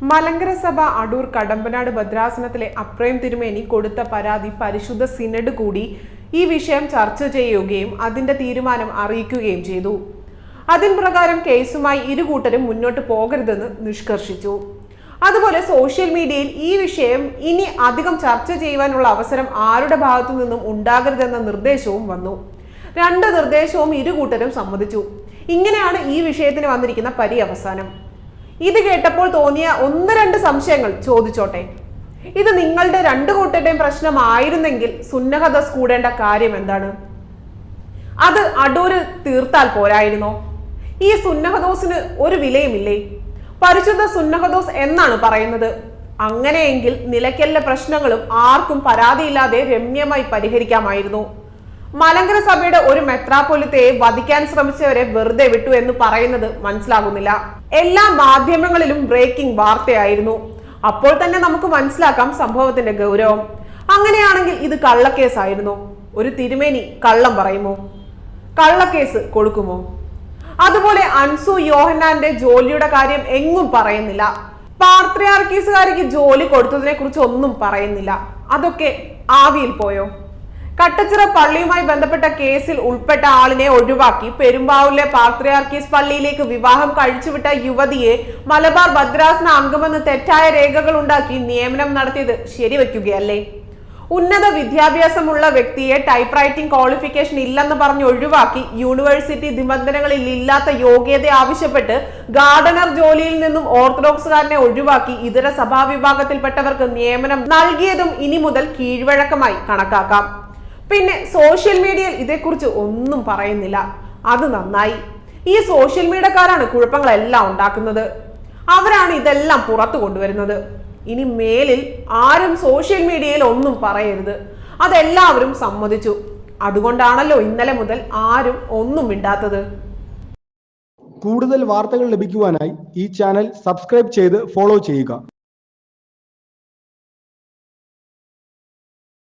മലങ്കര സഭ അടൂർ കടമ്പനാട് ഭദ്രാസനത്തിലെ അപ്രയം തിരുമേനി കൊടുത്ത പരാതി പരിശുദ്ധ സിനഡ് കൂടി ഈ വിഷയം ചർച്ച ചെയ്യുകയും അതിന്റെ തീരുമാനം അറിയിക്കുകയും ചെയ്തു. അതിൻ പ്രകാരം കേസുമായി ഇരു കൂട്ടരും മുന്നോട്ട് പോകരുതെന്ന് നിഷ്കർഷിച്ചു. അതുപോലെ സോഷ്യൽ മീഡിയയിൽ ഈ വിഷയം ഇനി അധികം ചർച്ച ചെയ്യുവാനുള്ള അവസരം ആരുടെ ഭാഗത്തു നിന്നും ഉണ്ടാകരുതെന്ന നിർദ്ദേശവും വന്നു. രണ്ട് നിർദ്ദേശവും ഇരു കൂട്ടരും സമ്മതിച്ചു. ഇങ്ങനെയാണ് ഈ വിഷയത്തിന് വന്നിരിക്കുന്ന പര്യവസാനം. ഇത് കേട്ടപ്പോൾ തോന്നിയ ഒന്ന് രണ്ട് സംശയങ്ങൾ ചോദിച്ചോട്ടെ. ഇത് നിങ്ങളുടെ രണ്ടു കൂട്ടരുടെയും പ്രശ്നമായിരുന്നെങ്കിൽ സുന്നഹദസ് കൂടേണ്ട കാര്യം എന്താണ്? അത് അടൂര് തീർത്താൽ പോരായിരുന്നോ? ഈ സുന്നഹദോസിന് ഒരു വിലയുമില്ലേ? പരിശുദ്ധ സുന്നഹദോസ് എന്നാണ് പറയുന്നത്? അങ്ങനെയെങ്കിൽ നിലയ്ക്കലിലെ പ്രശ്നങ്ങളും ആർക്കും പരാതിയില്ലാതെ രമ്യമായി പരിഹരിക്കാമായിരുന്നു. മലങ്കര സഭയുടെ ഒരു മെത്രാപ്പൊലിത്തയെ വധിക്കാൻ ശ്രമിച്ചവരെ വെറുതെ വിട്ടു എന്ന് പറയുന്നത് മനസ്സിലാകുന്നില്ല. എല്ലാ മാധ്യമങ്ങളിലും ബ്രേക്കിംഗ് വാർത്തയായിരുന്നു. അപ്പോൾ തന്നെ നമുക്ക് മനസ്സിലാക്കാം സംഭവത്തിന്റെ ഗൗരവം. അങ്ങനെയാണെങ്കിൽ ഇത് കള്ളക്കേസായിരുന്നു. ഒരു തിരുമേനി കള്ളം പറയുമോ? കള്ളക്കേസ് കൊടുക്കുമോ? അതുപോലെ അൻസു യോഹന്നാന്റെ ജോലിയുടെ കാര്യം എങ്ങും പറയുന്നില്ല. പാർത്രിയാർക്കീസുകാരിക്ക് ജോലി കൊടുത്തതിനെ കുറിച്ച് ഒന്നും പറയുന്നില്ല. അതൊക്കെ ആവിയിൽ പോയോ? കട്ടച്ചിറ പള്ളിയുമായി ബന്ധപ്പെട്ട കേസിൽ ഉൾപ്പെട്ട ആളിനെ ഒഴിവാക്കി പെരുമ്പാവൂരിലെ പാത്രിയാർക്കീസ് പള്ളിയിലേക്ക് വിവാഹം കഴിച്ചുവിട്ട യുവതിയെ മലബാർ ഭദ്രാസന അംഗമെന്ന് തെറ്റായ രേഖകൾ ഉണ്ടാക്കി നിയമനം നടത്തിയത് ശരിവെക്കുകയല്ലേ? ഉന്നത വിദ്യാഭ്യാസമുള്ള വ്യക്തിയെ ടൈപ്പ് റൈറ്റിംഗ് ക്വാളിഫിക്കേഷൻ ഇല്ലെന്ന് പറഞ്ഞ് ഒഴിവാക്കി യൂണിവേഴ്സിറ്റി നിബന്ധനകളിൽ ഇല്ലാത്ത യോഗ്യത ആവശ്യപ്പെട്ട് ഗാർഡനർ ജോലിയിൽ നിന്നും ഓർത്തഡോക്സുകാരനെ ഒഴിവാക്കി ഇതര സഭാവിഭാഗത്തിൽപ്പെട്ടവർക്ക് നിയമനം നൽകിയതും ഇനി മുതൽ കീഴ്വഴക്കമായി കണക്കാക്കാം. പിന്നെ സോഷ്യൽ മീഡിയയിൽ ഇതേക്കുറിച്ച് ഒന്നും പറയുന്നില്ല. അത് നന്നായി. ഈ സോഷ്യൽ മീഡിയക്കാരാണ് കുഴപ്പങ്ങളെല്ലാം ഉണ്ടാക്കുന്നത്. അവരാണ് ഇതെല്ലാം പുറത്തു കൊണ്ടുവരുന്നത്. ഇനി മേലിൽ ആരും സോഷ്യൽ മീഡിയയിൽ ഒന്നും പറയരുത്. അതെല്ലാവരും സമ്മതിച്ചു. അതുകൊണ്ടാണല്ലോ ഇന്നലെ മുതൽ ആരും ഒന്നും മിണ്ടാത്തത്. കൂടുതൽ വാർത്തകൾ ലഭിക്കുവാനായി ഈ ചാനൽ സബ്സ്ക്രൈബ് ചെയ്ത് ഫോളോ ചെയ്യുക.